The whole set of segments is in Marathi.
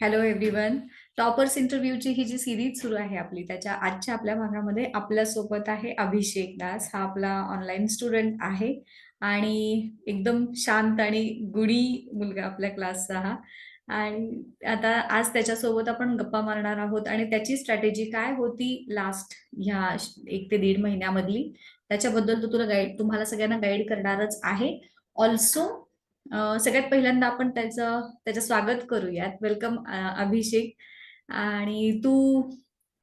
हॅलो एव्हरीवन टॉपर्स इंटरव्ह्यूची ही जी सिरीज सुरू आहे आपली त्याच्या आजच्या आपल्या भागामध्ये आपल्यासोबत आहे अभिषेक दास. हा आपला ऑनलाईन स्टुडंट आहे आणि एकदम शांत आणि गुणी मुलगा आपल्या क्लासचा हा. आणि आता आज त्याच्यासोबत आपण गप्पा मारणार आहोत आणि त्याची स्ट्रॅटेजी काय होती लास्ट ह्या एक ते दीड महिन्यामधली त्याच्याबद्दल तो तुला गाईड तुम्हाला सगळ्यांना गाईड करणारच आहे. ऑल्सो सगळ्यात पहिल्यांदा आपण त्याचं त्याचं स्वागत करूयात. वेलकम अभिषेक. आणि तू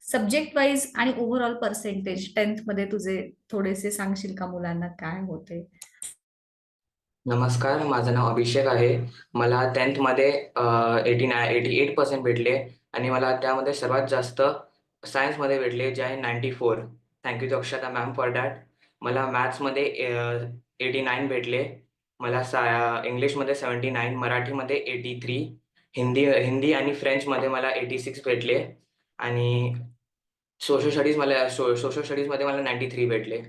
सब्जेक्ट वाईज आणि ओव्हरऑल पर्सेंटेज टेन्थमध्ये तुझे थोडेसे सांगशील का मुलांना काय होते नमस्कार माझं नाव अभिषेक आहे. मला टेन्थमध्ये eighty nine eighty eight percent भेटले आणि मला त्यामध्ये सर्वात जास्त सायन्समध्ये भेटले जे आहे ninety four thank you to Akshata ma'am for that मला मॅथ्समध्ये एटी नाईन भेटले. मला सा इंग्लिशमध्ये सेवन्टी नाईन मराठीमध्ये एटी थ्री हिंदी हिंदी आणि फ्रेंचमध्ये मला एटी सिक्स भेटले. आणि सोशल स्टडीज मला सो सोशल स्टडीजमध्ये मला नाईन्टी थ्री भेटले.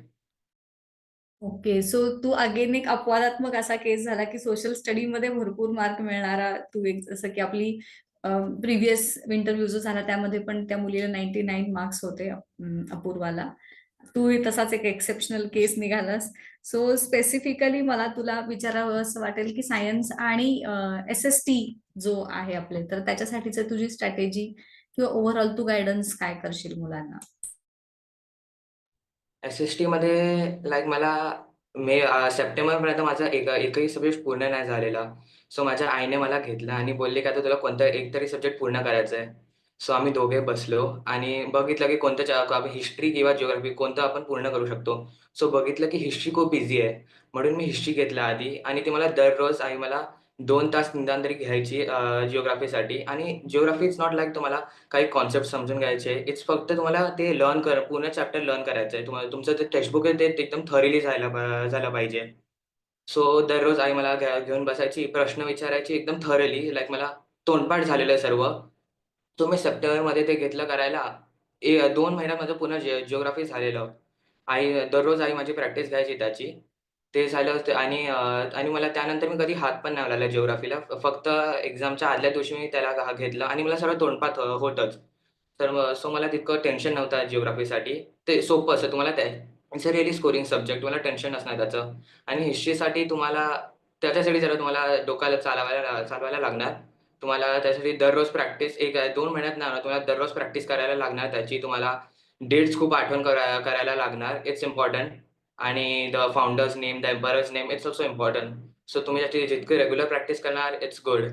ओके सो तू अगेन एक अपवादात्मक असा केस झाला की सोशल स्टडीमध्ये भरपूर मार्क मिळणारा तू एक जसं की आपली प्रिव्हियस इंटरव्ह्यू जो झाला त्यामध्ये पण त्या मुलीला नाईन्टी नाईन मार्क्स होते अपूर्वाला. तू तसाच एक एक्सेप्शनल केस निघालास. सो स्पेसिफिकली मला तुला विचारावं असं वाटेल की सायन्स आणि एस एस टी जो आहे आपले तर त्याच्यासाठीच तुझी स्ट्रॅटेजी किंवा ओव्हरऑल तू गायडन्स काय करशील मुलांना? एस एस टी मध्ये लाईक मला मे सप्टेंबर पर्यंत माझा एक एकही सब्जेक्ट पूर्ण नाही झालेला. सो माझ्या आईने मला घेतलं आणि बोलले की आता तुला कोणता एक तरी सब्जेक्ट पूर्ण करायचा आहे सो आम्ही दोघे बसलो आणि बघितलं की कोणतं हिस्ट्री किंवा जिओग्राफी कोणतं आपण पूर्ण करू शकतो. सो बघितलं की हिस्ट्री खूप इझी आहे. म्हणून मी हिस्ट्री घेतला आधी आणि ती मला दररोज आई मला दोन तास निदान तरी घ्यायची जिओग्राफीसाठी आणि जिओग्राफी इज नॉट लाईक तुम्हाला काही कॉन्सेप्ट समजून घ्यायचे. इट्स फक्त तुम्हाला ते लर्न कर पूर्ण चॅप्टर लर्न करायचं आहे तुम्हाला तुमचं जे टेक्स्टबुक आहे ते ते एकदम थरीली जायला पा- झालं पाहिजे. सो दररोज आई मला घ्या- घेऊन बसायची प्रश्न विचारायची एकदम थरली लाईक मला तोंडपाठ झालेलं आहे सर्व. सो मी सप्टेंबरमध्ये ते घेतलं करायला ए दोन महिन्यात माझं पूर्ण जिओग्राफी झालेलं. आई दररोज आई माझी प्रॅक्टिस घ्यायची त्याची. ते झालं होतं आणि अं, आणि मला त्यानंतर मी कधी हात पण नाही लावला जिओग्राफीला फक्त एक्झामच्या आदल्या दिवशी मी त्याला घा- घेतलं आणि मला सर्व तोंडपाठ अं, होतंच. तर सो मला तितकं टेन्शन नव्हतं जिओग्राफीसाठी ते सोपं असं तुम्हाला त्या it's a really scoring subject तुम्हाला टेन्शन नसणार त्याचं. आणि हिस्ट्रीसाठी तुम्हाला त्याच्यासाठी जरा तुम्हाला डोक्याला चालवायला चालवायला लागणार. तुम्हाला त्यासाठी दररोज प्रॅक्टिस एक दोन महिन्यात नाही होणार. तुम्हाला दररोज प्रॅक्टिस करायला लागणार त्याची तुम्हाला डेट्स खूप आठवण करा करायला लागणार. इट्स इम्पॉर्टंट आणि the founders name the emperors name it's also important so तुम्ही त्याची जितकी रेग्युलर प्रॅक्टिस करणार इट्स गुड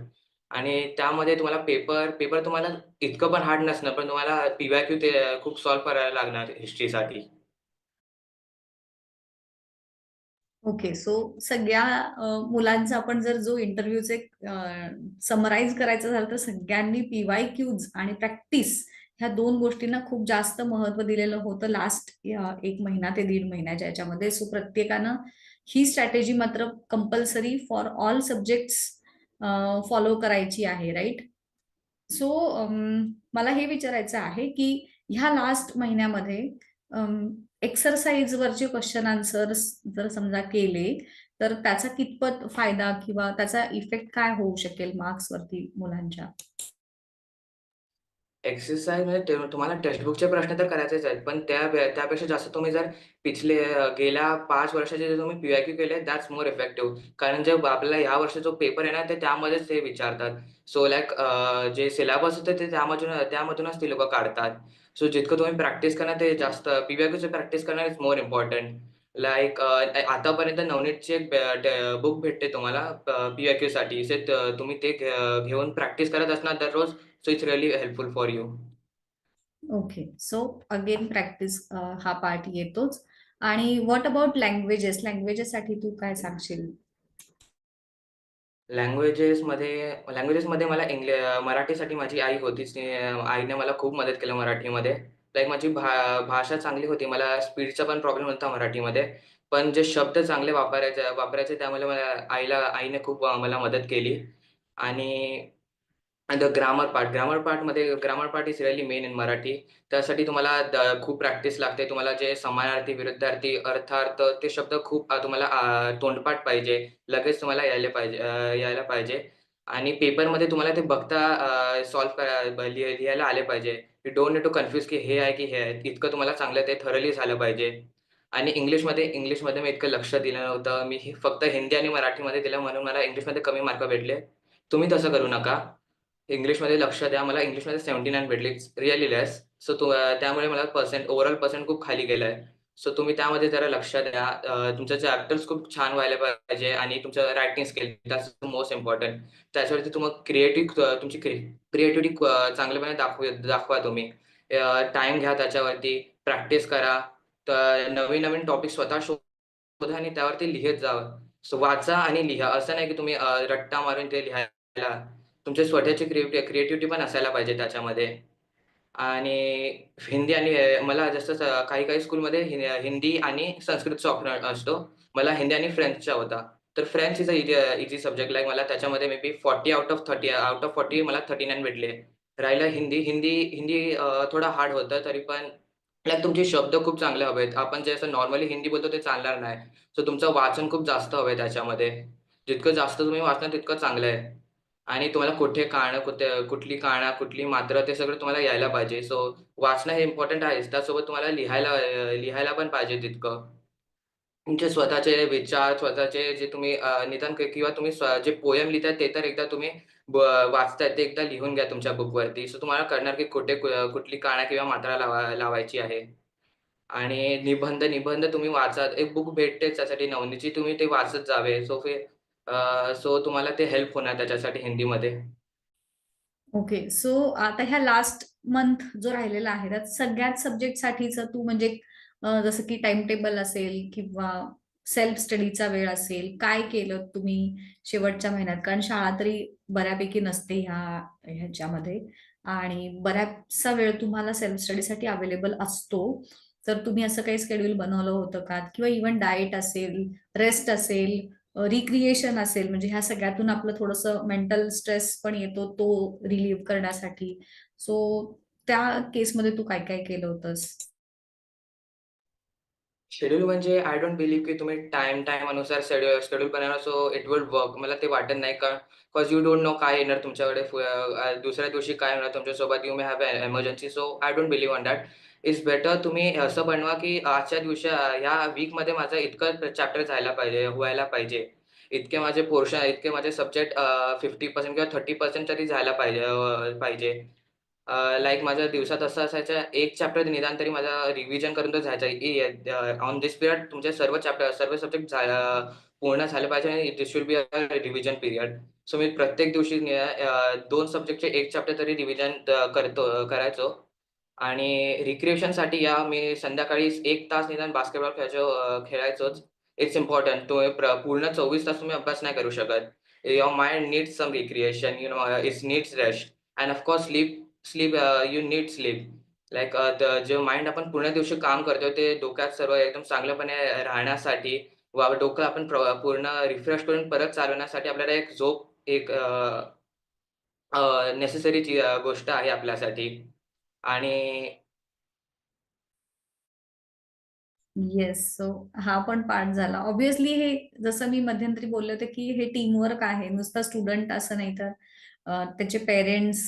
आणि त्यामध्ये तुम्हाला पेपर पेपर तुम्हाला इतकं पण हार्ड नसणार पण तुम्हाला पीवायक्यू ते खूप सॉल्व्ह करायला लागणार हिस्ट्रीसाठी ओके सो सगळ्या मुलांचा आपण जर जो इंटरव्ह्यूचे समराईज करायचं झालं तर सगळ्यांनी पीवाय क्यूज आणि प्रॅक्टिस ह्या दोन गोष्टींना खूप जास्त महत्त्व दिलेलं होतं लास्ट एक महिना ते दीड महिन्याच्या याच्यामध्ये. सो प्रत्येकानं ही स्ट्रॅटेजी मात्र compulsory for all subjects follow करायची आहे राईट सो मला हे विचारायचं आहे की ह्या लास्ट महिन्यामध्ये एक्सरसाइज वरचे क्वेश्चन आन्सर जर समजा केले तर त्याचा कितपत फायदा किंवा त्याचा इफेक्ट काय होऊ शकेल मार्क्स वरती मुलांच्या? एक्सरसाइज म्हणजे ते तुम्हाला टेक्स्टबुकचे प्रश्न तर करायचेच आहेत पण त्या त्यापेक्षा जास्त तुम्ही जर पिछले गेल्या पाच वर्षाचे जे तुम्ही पीवायक्यू केले दॅट्स मोर इफेक्टिव्ह कारण जे आपल्याला या वर्षी जो पेपर येणार ते त्यामध्येच ते विचारतात. सो लाईक जे सिलेबस होते ते त्यामधून त्यामधूनच ते लोक काढतात. सो जितकं तुम्ही प्रॅक्टिस करणार ते जास्त पीबीआय प्रॅक्टिस करणार इज मोर इम्पॉर्टंट लाईक आतापर्यंत नवनीतची एक बुक भेटते तुम्हाला पीवायक्यू साठी से तुम्ही ते घेऊन प्रॅक्टिस करत असणार दररोज. So it's really helpful for you okay so again practice हा पार्ट येतोच. आणि व्हॉट अबाउट लँग्वेजेस लँग्वेजेस साठी तू काय सांगशील? लँग्वेजेसमध्ये लँग्वेजेसमध्ये मला इंग्ल मराठीसाठी माझी आई होतीच. ती, अं, आईने मला खूप मदत केलं मराठीमध्ये. लाईक माझी भा भाषा चांगली होती. मला स्पीडचा पण प्रॉब्लेम होता मराठीमध्ये. पण जे शब्द चांगले वापरायचे वापरायचे त्यामुळे मला आईला आईने खूप मला मदत केली. आणि द ग्रामर पार्ट ग्रामर पार्टमध्ये grammar part is really main in Marathi त्यासाठी तुम्हाला खूप प्रॅक्टिस लागते तुम्हाला जे समानार्थी विरुद्धार्थी अर्थार्थ ते शब्द खूप तुम्हाला तोंडपाठ पाहिजे लगेच तुम्हाला यायला पाहिजे यायला पाहिजे आणि पेपरमध्ये तुम्हाला ते बघता सॉल्व सॉल्व्ह करा लिहायला आले पाहिजे. You don't need to confuse की हे आहे की हे आहे. इतकं तुम्हाला चांगलं ते थरली झालं पाहिजे. आणि इंग्लिशमध्ये इंग्लिशमध्ये मी इतकं लक्ष दिलं नव्हतं. मी फक्त हिंदी आणि मराठीमध्ये दिलं म्हणून मला इंग्लिशमध्ये कमी मार्क भेटले. तुम्ही तसं करू नका. इंग्लिशमध्ये लक्ष द्या. मला इंग्लिशमध्ये 79 भेटले. Really less. सो तु त्यामुळे मला पर्सेंट ओव्हरऑल पर्सेंट खूप खाली गेलाय. सो तुम्ही त्यामध्ये जरा लक्ष द्या. तुमचं तुमचे चॅप्टर्स खूप छान व्हायला पाहिजे आणि तुमचं writing skill that's most important त्याच्यावरती तुम्ही क्रिएटिव्ह तुमची क्रिएटिव्हिटी चांगल्यापणे दाखवू दाखवा तुम्ही. टाइम घ्या त्याच्यावरती, प्रॅक्टिस करा. तर नवीन-नवीन टॉपिक स्वतः शोधा आणि त्यावरती लिहित जावं. सो वाचा आणि लिहा. असं नाही की तुम्ही रट्टा मारून ते लिहायला. तुमची स्वतःची क्रिएटिव्ह क्रिएटिव्हिटी पण असायला पाहिजे त्याच्यामध्ये. आणि हिंदी आणि मला जसं काही-काही स्कूलमध्ये हि हिंदी आणि संस्कृतचा ऑप्शन असतो. मला हिंदी आणि फ्रेंचचा होता. तर French is a easy subject like मला त्याच्यामध्ये may be 40 out of 30 out of 40 मला 39 भेटले. राहिलं हिंदी. हिंदी हिंदी थोडं हार्ड होतं तरी पण लाईक तुमचे शब्द खूप चांगले हवेत. आपण जे असं नॉर्मली हिंदी बोलतो ते चालणार नाही. सो तुमचं वाचन खूप जास्त हवंय त्याच्यामध्ये. जितकं जास्त तुम्ही वाचणार तितकं चांगलं आहे. आणि तुम्हाला कुठे काळं कुठे कुठली काना, कुठली मात्रा ते सगळं तुम्हाला यायला पाहिजे. सो वाचणं हे इम्पॉर्टंट आहेच. त्यासोबत तुम्हाला लिहायला लिहायला पण पाहिजे तितकं. तुमचे स्वतःचे विचार, स्वतःचे जे तुम्ही निधन निदान किंवा तुम्ही स्व जे पोयम लिहिताय ते तर एकदा तुम्ही ब वाचताय ते एकदा लिहून घ्या तुमच्या बुकवरती. सो तुम्हाला कळणार की कुठे कुठली काना किंवा मात्रा लावा लावायची आहे. आणि निबंध निबंध तुम्ही वाचा. एक बुक भेटते त्यासाठी नवनीची तुम्ही ते वाचत जावे. सो फे सो तुम्हाला ते हेल्प होणार त्याच्यासाठी हिंदीमध्ये. ओके. सो आता ह्या लास्ट मंथ जो राहिलेला आहे, त्यात सगळ्याच सब्जेक्टसाठीचं तू म्हणजे जसं की टाइम टेबल असेल किंवा सेल्फ स्टडीचा वेळ असेल, काय केलं तुम्ही शेवटच्या महिन्यात? कारण शाळा तरी बऱ्यापैकी नसते ह्या ह्याच्यामध्ये आणि बऱ्याचसा वेळ तुम्हाला सेल्फ स्टडीसाठी अवेलेबल असतो. तर तुम्ही असं काही शेड्यूल बनवलं होतं का? किंवा इव्हन डाएट असेल, रेस्ट असेल, रिक्रिएशन असेल, म्हणजे ह्या सगळ्यातून आपलं थोडंसं मेंटल स्ट्रेस पण येतो, तो रिलीव्ह करण्यासाठी. सो त्या केसमध्ये तू काय-काय केलं होतंस? शेड्यूल म्हणजे आय डोंट बिलीव्ह की तुम्ही टाइम टाइम शेड्यूल शेड्यूल बनवणार सो इट विल वर्क. मला ते वाटत नाही कारण बिकॉज यू डोंट नो काय येणार तुमच्याकडे दुसऱ्या दिवशी काय होणार तुमच्यासोबत. You may have emergency. So I don't believe on that. It's better तुम्ही असं बनवा की आजच्या दिवशी या वीकमध्ये माझं इतकं चॅप्टर जायला पाहिजे व्हायला पाहिजे. इतके माझे पोर्शन इतके माझे सब्जेक्ट फिफ्टी पर्सेंट किंवा 30% तरी झाला पाहिजे पाहिजे. लाईक माझ्या दिवसात असं असायचं, एक चॅप्टर निदान तरी माझा रिव्हिजन करून तर जायचं ऑन दिस पिरियड तुमचे सर्व चॅप्टर सर्व सब्जेक्ट पूर्ण झाले पाहिजे आणि this should be a revision period. So मी प्रत्येक दिवशी दोन सब्जेक्टचे एक चॅप्टर तरी रिव्हिजन करतो करायचो. आणि रिक्रिएशनसाठी या मी संध्याकाळी एक तास निदान बास्केटबॉल खेळायचो खेळायचोच. इट्स इम्पॉर्टंट तुम्ही पूर्ण 24 तास तुम्ही अभ्यास नाही करू शकत. Your mind needs some recreation, you know it's needs rest and of course sleep sleep you need sleep. Like जे माइंड आपण पूर्ण दिवशी काम करतोय ते डोक्यात सर्व एकदम चांगल्यापणे राहण्यासाठी व डोकं आपण पूर्ण रिफ्रेश करून परत चालवण्यासाठी आपल्याला एक झोप एक नेसेसरी गोष्ट आहे आपल्यासाठी. आणि येस. सो हा पण पार्ट झाला. ऑब्विसली हे जसं मी मध्यंतरी बोलले होते, की हे टीमवर्क आहे. नुसता स्टुडंट असं नाही तर त्याचे पेरेंट्स,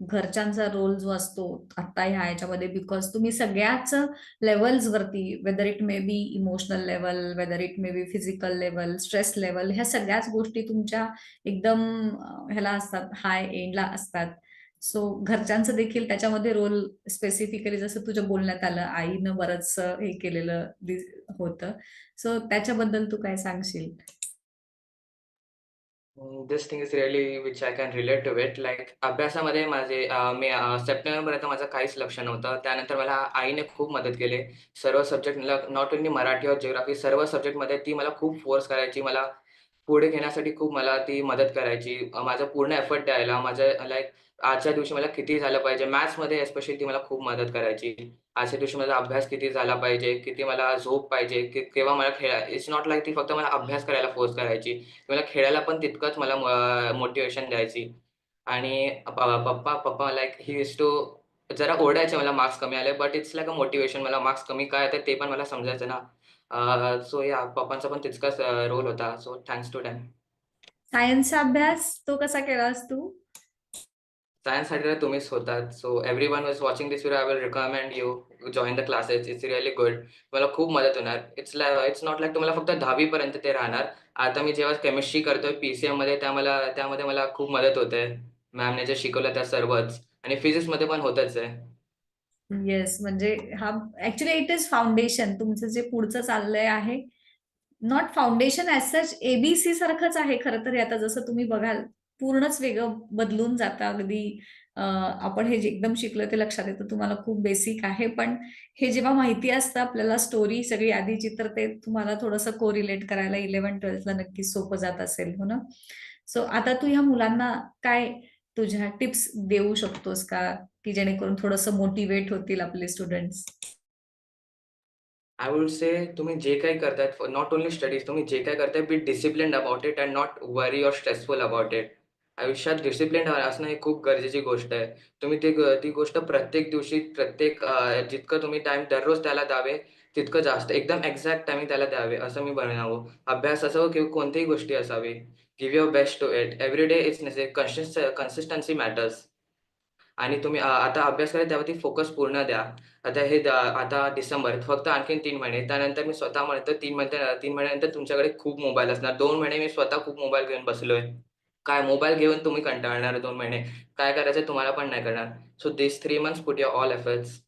घरच्यांचा रोल जो असतो आत्ता ह्या याच्यामध्ये बिकॉज तुम्ही सगळ्याच लेव्हल्सवरती whether it may be emotional level whether it may be physical level stress level ह्या सगळ्याच गोष्टी तुमच्या एकदम ह्याला असतात, हाय एंडला असतात. सो घरच्यांचं देखील त्याच्यामध्ये रोल स्पेसिफिकली जसं तुझ्या बोलण्यात आलं, आईनं बरंच हे केलेलं होतं. सो त्याच्याबद्दल तू काय सांगशील? This thing is really which I can relate to it. Like अभ्यासामध्ये माझे मी सप्टेंबरपर्यंत माझं काहीच लक्ष नव्हतं. त्यानंतर मला आईने खूप मदत केली. सर्व सब्जेक्ट मला नॉट ओनली मराठी और जिओग्राफी सर्व सब्जेक्टमध्ये ती मला खूप फोर्स करायची. मला पुढे घेण्यासाठी खूप मला ती मदत करायची. माझा पूर्ण एफर्ट द्यायला, माझ्या लाईक आजच्या दिवशी मला किती झालं पाहिजे. मॅथ्समध्ये एस्पेशली ती मला खूप मदत करायची. आजच्या दिवशी माझा अभ्यास किती झाला पाहिजे, किती मला झोप पाहिजे, की केव्हा मला खेळा इट्स नॉट लाईक ती फक्त मला अभ्यास करायला फोर्स करायची. मला खेळायला पण तितकंच मला मोटिवेशन द्यायची. आणि पप्पा पप्पा लाईक ही इज टू जरा ओरडायचे मला मार्क्स कमी आले, but it's like a motivation मला मार्क्स कमी काय ते पण मला समजायचं ना. सो या पप्पांचा पण तितकाच रोल होता. So thanks to them. सायन्सचा अभ्यास तो कसा केलास तू? सायन्ससाठी तर तुम्हीच होतात. So everyone who is watching this video I will recommend you join the classes. It's really good. तुम्हाला खूप मदत होणार. इट्स इट्स नॉट लाइक तुम्हाला फक्त 10वी पर्यंत ते राहणार. आता मी जेव्हा केमिस्ट्री करतोय पी-सी-एममध्ये त्या मला त्यामध्ये मला खूप मदत होते. मॅमने जे शिकवलं त्या सर्वच आणि फिजिक्समध्ये पण होतच आहे. येस, म्हणजे हा ऍक्च्युली इट इज फाउंडेशन तुमचं जे पुढचं चाललंय आहे. Not foundation as such ABC सारखंच आहे खरं तर आता जसं तुम्ही बघाल पूर्णच वेगळं बदलून जातं अगदी आपण हे जे एकदम शिकलो ते लक्षात येतं तुम्हाला खूप बेसिक आहे. पण हे जेव्हा माहिती असतं आपल्याला स्टोरी सगळी आधीची तर ते तुम्हाला थोडंसं कोरिलेट करायला इलेव्हन ट्वेल्थला नक्कीच सोपं जात असेल, हो ना? सो आता तू ह्या मुलांना काय तुझ्या टिप्स देऊ शकतोस का? की जेणेकरून थोडंसं मोटिव्हेट होतील आपले स्टुडंट्स? आय वुड से तुम्ही जे काही करताय नॉट ओन्ली स्टडीज तुम्ही जे काय करताय be discipline about it and not worry or stressful about it. आयुष्यात डिसिप्लिन असणं ही खूप गरजेची गोष्ट आहे. तुम्ही ती ती गोष्ट प्रत्येक दिवशी प्रत्येक जितकं तुम्ही टाइम दररोज त्याला द्यावे, तितकं जास्त एकदम एक्झॅक्ट टाइमिंग त्याला द्यावे असं मी बनावं अभ्यास असो किंवा कोणतीही गोष्टी असावी. Give your best to it. Every day it's necessary consist consistency matters. आणि तुम्ही आता अभ्यास करा त्यावरती फोकस पूर्ण द्या. आता हे आता डिसेंबर फक्त आणखीन तीन महिने. त्यानंतर मी स्वतः म्हणतो तीन महिने तीन महिन्यानंतर तुमच्याकडे खूप मोबाईल असणार. दोन महिने मी स्वतः खूप मोबाईल घेऊन बसलोय. काय मोबाईल घेऊन तुम्ही कंटाळणार दोन महिने. काय करायचं तुम्हाला पण नाही करणार so this three months put your all efforts.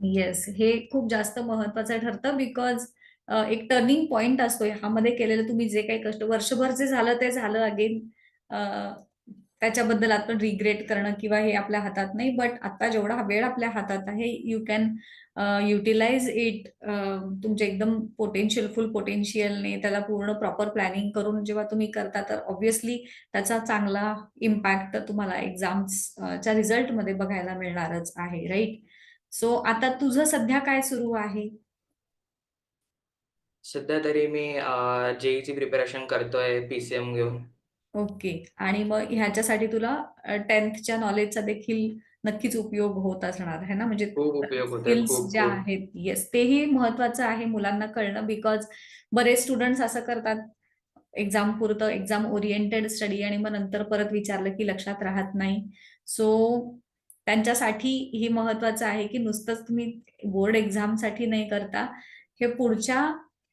Yes, हे खूप जास्त महत्वाचं ठरतं बिकॉज एक टर्निंग पॉइंट असतो ह्यामध्ये केलेलं तुम्ही जे काही कष्ट वर्षभर जे झालं ते झालं अगेन त्याच्याबद्दल आपण रिग्रेट करणं किंवा हे आपल्या हातात नाही. बट आता जेवढा वेळ आपल्या हातात आहे यू कॅन युटिलाइज इट तुमचे एकदम पोटेन्शियल फुल पोटेन्शियलने त्याला पूर्ण प्रॉपर प्लॅनिंग करून जेव्हा तुम्ही करता तर ऑब्व्हियसली त्याचा चांगला इम्पॅक्ट तुम्हाला एक्झाम्सच्या रिझल्टमध्ये बघायला मिळणारच आहे, राईट सो आता तुझं सध्या काय सुरू आहे? सध्या तरी मी अ, जे प्रिपरेशन करतोय पी-सी-एम घेऊन. ओके. आणि मग ह्याच्यासाठी तुला 10thच्या नॉलेजचा देखील नक्कीच उपयोग होत असणार आहे ना? म्हणजे खूप उपयोग. स्किल्स ज्या. आहेत येस, तेही महत्वाचं आहे मुलांना कळणं बिकॉज बरेच स्टुडंट्स असं करतात, एक्झाम पुरतं एक्झाम ओरिएंटेड स्टडी आणि मग नंतर परत विचारलं की लक्षात राहत नाही. सो त्यांच्यासाठी हे महत्वाचं आहे की नुसतंच तुम्ही बोर्ड एक्झामसाठी नाही करता, हे पुढच्या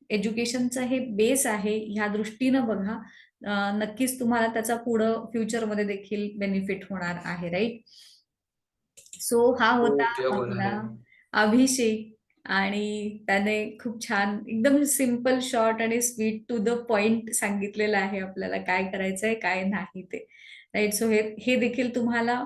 एज्युकेशनचं हे बेस आहे ह्या दृष्टीनं बघा. नक्कीच तुम्हाला त्याचा पुढं फ्युचरमध्ये देखील बेनिफिट होणार आहे, राइट? सो हा खूप होता आपला आहे. अभिषेक आणि त्याने खूप छान एकदम सिंपल, शॉर्ट आणि स्वीट टू द पॉइंट सांगितलेलं आहे आपल्याला काय करायचंय, काय नाही ते. राइट? सो हे हे देखील तुम्हाला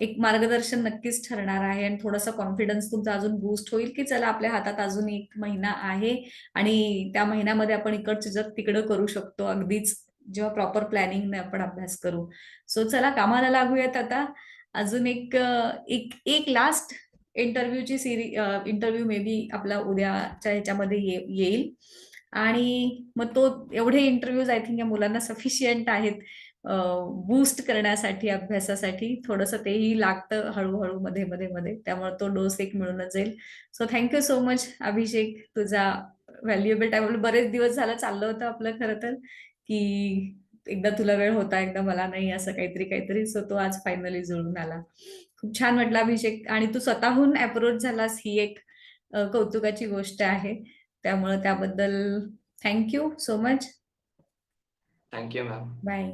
एक मार्गदर्शन नक्कीच ठरणार आहे आणि थोडासा कॉन्फिडन्स तुमचा अजून बूस्ट होईल, की चला आपल्या हातात अजून एक महिना आहे आणि त्या महिन्यामध्ये आपण इकडचं जग तिकडं करू शकतो. अगदीच जेव्हा प्रॉपर प्लॅनिंगने आपण अभ्यास करू. सो चला कामाला लागूयात आता. अजून एक एक एक last इंटरव्ह्यूची Siri interview may be आपला उद्याच्या ह्याच्यामध्ये येईल आणि मग तो एवढे इंटरव्ह्यूज आय थिंक या मुलांना सफिशियंट आहेत बूस्ट करण्यासाठी, अभ्यासासाठी. थोडंसं तेही लागतं हळू-हळू मध्ये-मध्ये, मध्ये. त्यामुळे तो डोस एक मिळूनच जाईल. So thank you so much Abhishek. तुझा व्हॅल्युएबल टाईम बरेच दिवस झालं चाललं होतं आपलं खरं तर, की एकदा तुला वेळ होता, एकदा मला नाही असं काहीतरी, काहीतरी. सो तो आज फायनली जुळून आला. खूप छान वाटलं अभिषेक आणि तू स्वतःहून अप्रोच झालास ही एक कौतुकाची गोष्ट आहे. त्यामुळे त्याबद्दल thank you so much. Thank you ma'am. Bye.